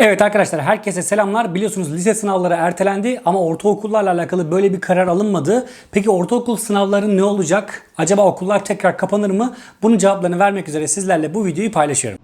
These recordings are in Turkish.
Evet arkadaşlar herkese selamlar. Biliyorsunuz lise sınavları ertelendi ama ortaokullarla alakalı böyle bir karar alınmadı. Peki ortaokul sınavları ne olacak? Acaba okullar tekrar kapanır mı? Bunun cevaplarını vermek üzere sizlerle bu videoyu paylaşıyorum.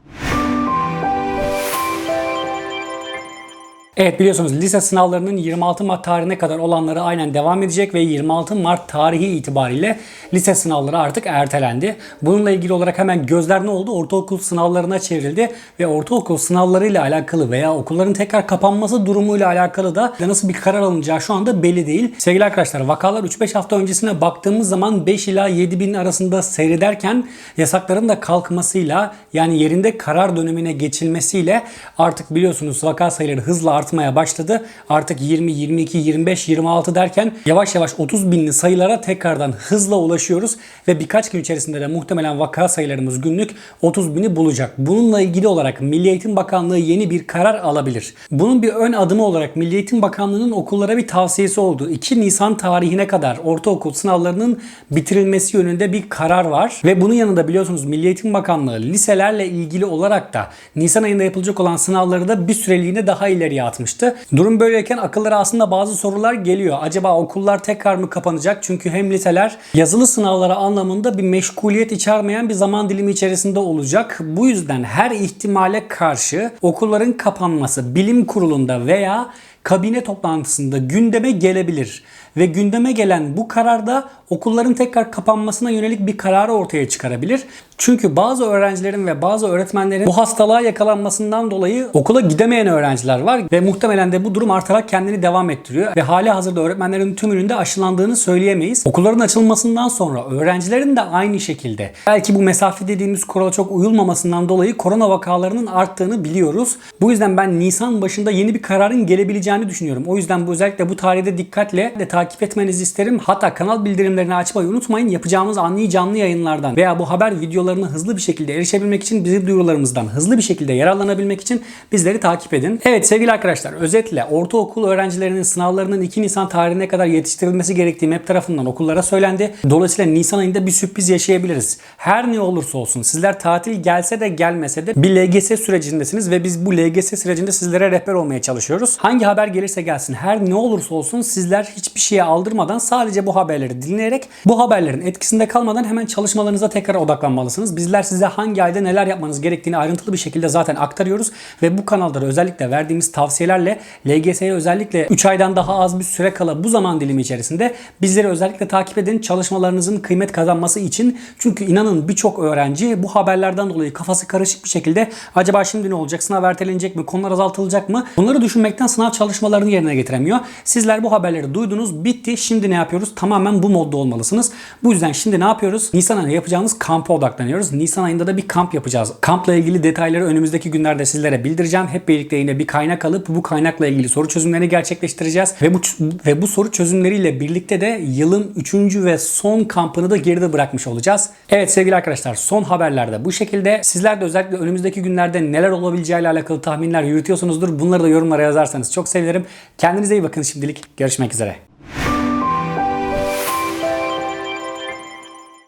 Evet biliyorsunuz lise sınavlarının 26 Mart tarihine kadar olanları aynen devam edecek ve 26 Mart tarihi itibariyle lise sınavları artık ertelendi. Bununla ilgili olarak hemen gözler ne oldu? Ortaokul sınavlarına çevrildi ve ortaokul sınavlarıyla alakalı veya okulların tekrar kapanması durumuyla alakalı da nasıl bir karar alınacağı şu anda belli değil. Sevgili arkadaşlar vakalar 3-5 hafta öncesine baktığımız zaman 5 ila 7 bin arasında seyrederken yasakların da kalkmasıyla yani yerinde karar dönemine geçilmesiyle artık biliyorsunuz vaka sayıları hızla artmaya başladı. Artık 20, 22, 25, 26 derken yavaş yavaş 30 binli sayılara tekrardan hızla ulaşıyoruz ve birkaç gün içerisinde de muhtemelen vaka sayılarımız günlük 30 bini bulacak. Bununla ilgili olarak Milli Eğitim Bakanlığı yeni bir karar alabilir. Bunun bir ön adımı olarak Milli Eğitim Bakanlığı'nın okullara bir tavsiyesi oldu. 2 Nisan tarihine kadar ortaokul sınavlarının bitirilmesi yönünde bir karar var ve bunun yanında biliyorsunuz Milli Eğitim Bakanlığı liselerle ilgili olarak da Nisan ayında yapılacak olan sınavları da bir süreliğine daha ileriye atmıştı. Durum böyleyken akıllara aslında bazı sorular geliyor. Acaba okullar tekrar mı kapanacak? Çünkü hem liseler yazılı sınavlara anlamında bir meşguliyet içermeyen bir zaman dilimi içerisinde olacak. Bu yüzden her ihtimale karşı okulların kapanması bilim kurulunda veya kabine toplantısında gündeme gelebilir. Ve gündeme gelen bu kararda okulların tekrar kapanmasına yönelik bir kararı ortaya çıkarabilir. Çünkü bazı öğrencilerin ve bazı öğretmenlerin bu hastalığa yakalanmasından dolayı okula gidemeyen öğrenciler var ve muhtemelen de bu durum artarak kendini devam ettiriyor ve hali hazırda öğretmenlerin tümünün de aşılandığını söyleyemeyiz. Okulların açılmasından sonra öğrencilerin de aynı şekilde belki bu mesafe dediğimiz kurala çok uyulmamasından dolayı korona vakalarının arttığını biliyoruz. Bu yüzden ben Nisan başında yeni bir kararın gelebileceğini düşünüyorum. O yüzden bu özellikle bu tarihte dikkatle de takip etmenizi isterim. Hatta kanal bildirimlerini açmayı unutmayın. Yapacağımız anlı canlı yayınlardan veya bu haber videolarına hızlı bir şekilde erişebilmek için bizim duyurularımızdan hızlı bir şekilde yararlanabilmek için bizleri takip edin. Evet sevgili arkadaşlar özetle ortaokul öğrencilerinin sınavlarının 2 Nisan tarihine kadar yetiştirilmesi gerektiği MEP tarafından okullara söylendi. Dolayısıyla Nisan ayında bir sürpriz yaşayabiliriz. Her ne olursa olsun sizler tatil gelse de gelmese de bir LGS sürecindesiniz ve biz bu LGS sürecinde sizlere rehber olmaya çalışıyoruz. Hangi haber gelirse gelsin her ne olursa olsun sizler hiçbir şeye aldırmadan sadece bu haberleri dinleyerek bu haberlerin etkisinde kalmadan hemen çalışmalarınıza tekrar odaklanmalısınız. Bizler size hangi ayda neler yapmanız gerektiğini ayrıntılı bir şekilde zaten aktarıyoruz ve bu kanalda da özellikle verdiğimiz tavsiyelerle LGS'ye özellikle 3 aydan daha az bir süre kala bu zaman dilimi içerisinde bizleri özellikle takip edin çalışmalarınızın kıymet kazanması için. Çünkü inanın birçok öğrenci bu haberlerden dolayı kafası karışık bir şekilde acaba şimdi ne olacak? Sınav ertelenecek mi? Konular azaltılacak mı? Bunları düşünmekten sınav çalışmalarını yerine getiremiyor. Sizler bu haberleri duydunuz. Bitti. Şimdi ne yapıyoruz? Tamamen bu modda olmalısınız. Bu yüzden şimdi ne yapıyoruz? Nisan ayında yapacağımız kampa odaklanıyoruz. Nisan ayında da bir kamp yapacağız. Kampla ilgili detayları önümüzdeki günlerde sizlere bildireceğim. Hep birlikte yine bir kaynak alıp bu kaynakla ilgili soru çözümlerini gerçekleştireceğiz. Ve bu ve bu soru çözümleriyle birlikte de yılın 3. ve son kampını da geride bırakmış olacağız. Evet sevgili arkadaşlar son haberlerde bu şekilde. Sizler de özellikle önümüzdeki günlerde neler olabileceğiyle alakalı tahminler yürütüyorsunuzdur. Bunları da yorumlara yazarsanız çok sevinirim. Kendinize iyi bakın şimdilik. Görüşmek üzere.